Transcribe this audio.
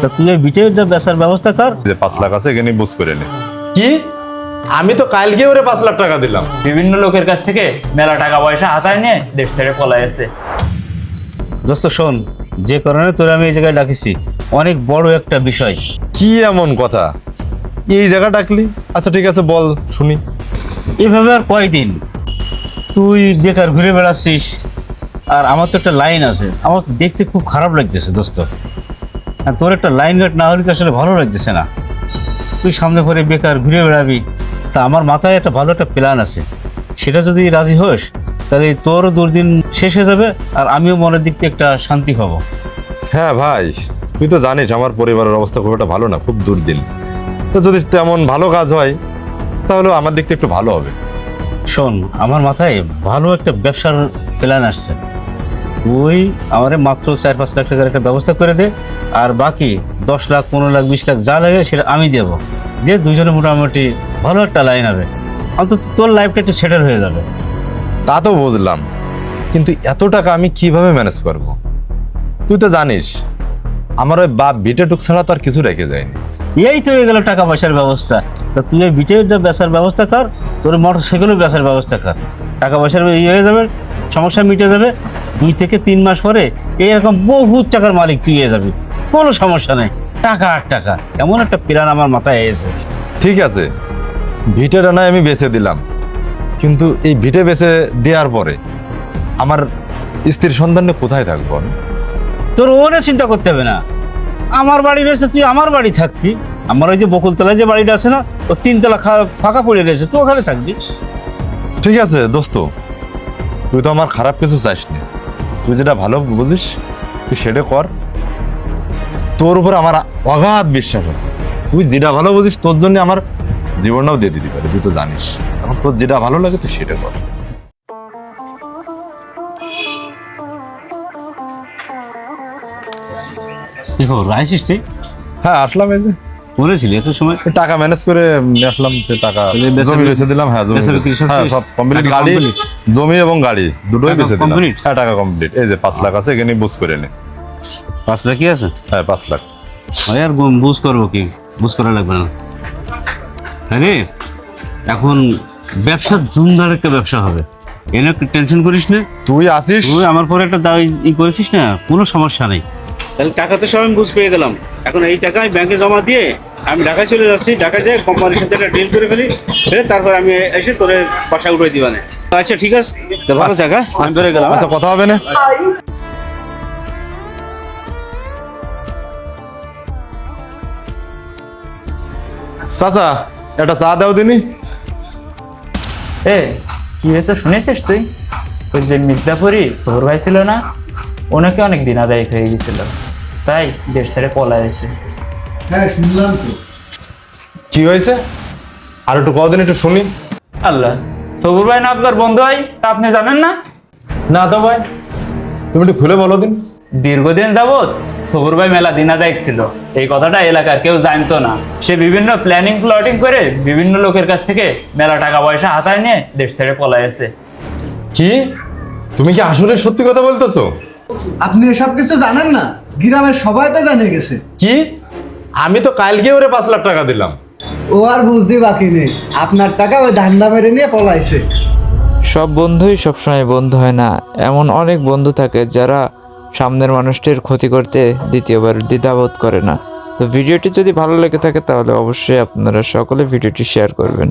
তা তুই এই বিটেটা বেচার ব্যবস্থা কর। যে পাঁচ লাখ আছে এখানে বুঝ করে নে। কি? আমি তো কালকে ওরে পাঁচ লাখ টাকা দিলাম। বিভিন্ন লোকের কাছ থেকে মেলা টাকা পয়সা হাতায় নিয়ে দেশ ছেড়ে পলাই আছে দোস্ত শোন যে কারণে তোর আমি এই জায়গায় ডাকিছি অনেক বড় একটা বিষয়। কি এমন কথা? এই জায়গা ডাকলি? আচ্ছা ঠিক আছে বল শুনি। এভাবে আর কয়দিন? তুই বেকার ঘুরে বেড়াচ্ছিস আর আমার তো একটা লাইন আছে আমার দেখতে খুব খারাপ লাগতেছে দোস্ত। আর তোর একটা লাইন গার্ড না হলে তো আসলে ভালো লাগতেছে না। তুই সামনে পরে বেকার ঘুরে বেড়াবি। তা আমার মাথায় একটা ভালো একটা প্ল্যান আছে। সেটা যদি রাজি হোস তাহলে তোরও দুর্দিন শেষ হয়ে যাবে আর আমিও মনের দিক থেকে একটা শান্তি পাবো। হ্যাঁ ভাই তুই তো জানিস আমার পরিবারের অবস্থা খুব একটা ভালো না খুব দুর্দিন। তো যদি তেমন ভালো কাজ হয় তাহলে আমার দিক থেকে একটু ভালো হবে। শোন আমার মাথায় ভালো একটা ব্যবসার প্ল্যান আসছে। তুই আমারে মাত্র চার পাঁচ লাখ টাকার একটা ব্যবস্থা করে দে আর বাকি দশ লাখ পনেরো লাখ বিশ লাখ যা লাগে সেটা আমি দেবো। দিয়ে দুজনে মোটামুটি ভালো একটা লাইন হবে অন্তত তোর লাইফটা একটু সেটেল হয়ে যাবে। তা তো বুঝলাম কিন্তু এত টাকা আমি কীভাবে ম্যানেজ করব? তুই তো জানিস আমার ওই বাপ বিটে টুক ছাড়া তো আর কিছু রেখে যায়নি। এই তো হয়ে গেল টাকা পয়সার ব্যবস্থা। তা তুই ওই বিটেটা বেচার ব্যবস্থা কর তোর মোটর সাইকেলও বেচার ব্যবস্থা কর। টাকা পয়সার ইয়ে হয়ে যাবে সমস্যা মিটে যাবে দুই থেকে তিন মাস পরে এইরকম বহুত টাকার মালিক তুই হয়ে যাবি। কোনো সমস্যা নেই। টাকা আর টাকা। এমন একটা প্ল্যান আমার মাথায় এসেছে। ঠিক আছে। ভিটে রানায় আমি বেছে দিলাম। কিন্তু এই ভিটে বেছে দেওয়ার পরে আমার স্ত্রীর সন্তানে কোথায় থাকব আমি? তোর ওনে চিন্তা করতে হবে না। আমার বাড়ি রয়েছে তুই আমার বাড়ি থাকবি। আমার ওই যে বকুলতলায় যে বাড়িটা আছে না ও তিনতলা ফাঁকা পড়ে রয়েছে তুই ওখানে থাকবি। ঠিক আছে দোস্ত। তুই তো আমার খারাপ কিছু চাস নি তুই যেটা ভালো বুঝিস তুই সেটা কর। তোর উপর আমার অগাধ বিশ্বাস আছে। তুই যেটা ভালো বুঝিস তোর জন্য আমার জীবনটাও দিয়ে দিতে পারে তুই তো জানিস। এখন তোর যেটা ভালো লাগে তুই সেটা কর। রাইসিস তুই হ্যাঁ আসলাম এই যে। বলেছিলি এত সময় টাকা ম্যানেজ করে আসলাম টাকা জমি বেচে দিলাম হ্যাঁ জমি হ্যাঁ সব কমপ্লিট গাড়ি জমি এবং গাড়ি দুটোই বেচে দিলাম। হ্যাঁ টাকা কমপ্লিট এই যে পাঁচ লাখ আছে এখানে বুঝ করে নে। পাঁচ লাখ কি আছে? হ্যাঁ পাঁচ লাখ। হয় আর বুঝ করব কি? বুঝ করা লাগবে না। হ্যাঁ রে? এখন ব্যবসা ধুমধার একটা ব্যবসা হবে। এনে টেনশন করিস না। তুই আসিস। তুই আমার পরে একটা দাবি করেছিস না কোনো সমস্যা নেই। তাহলে টাকা তো সব আমি বুঝ পেয়ে গেলাম। এখন এই টাকা আমি ব্যাংকে জমা দিয়ে আমি ঢাকায় চলে যাচ্ছি। ঢাকায় যাই কোম্পানির সাথে একটা ডিল করে ফেলি। ফেলে তারপর আমি এসে তোর বাসা উঠে দিবানে আচ্ছা ঠিক আছে। ভালো জায়গা আমি বেরো গেলাম আচ্ছা কথা হবে না? চাচা একটা চা দাও দিনি। এ কি হয়েছে? শুনেছিস তুই? ওই যে মির্জাপুরি সোহর ভাই ছিল না? ওনাকে অনেক দিন আদায় হয়ে গেছিল। তাই দেশ ছেড়ে পলাই আছে হ্যাঁ শুনলাম তো। কি হয়েছে? আর একটু কদিন একটু শুনি। আল্লাহ সবুর ভাই না আপনার বন্ধু হয় তা আপনি জানেন না? না তো ভাই তুমি একটু খুলে বলো দিন। দীর্ঘদিন যাবৎ সবুর ভাই মেলা দিন আদায় ছিল। এই কথাটা এলাকার কেউ জানতো না। সে বিভিন্ন প্ল্যানিং প্লটিং করে বিভিন্ন লোকের কাছ থেকে মেলা টাকা পয়সা হাতায় নিয়ে দেশ ছেড়ে পলাই আছে কি? তুমি কি আসলে সত্যি কথা বলতেছো? আপনি এসব কিছু জানেন না? গ্রামের সবাই তো জানে গেছে। কি? আমি তো কালকে ওরে পাঁচ লাখ টাকা দিলাম। ও আর বুঝতে বাকি নেই। আপনার টাকা ওই ধান্দা মেরে নিয়ে পলাইছে। সব বন্ধুই সবসময় বন্ধু হয় না। এমন অনেক বন্ধু থাকে যারা সামনের মানুষটির ক্ষতি করতে দ্বিতীয়বার দ্বিধাবোধ করে না। তো ভিডিওটি যদি ভালো লেগে থাকে তাহলে অবশ্যই আপনারা সকলে ভিডিওটি শেয়ার করবেন।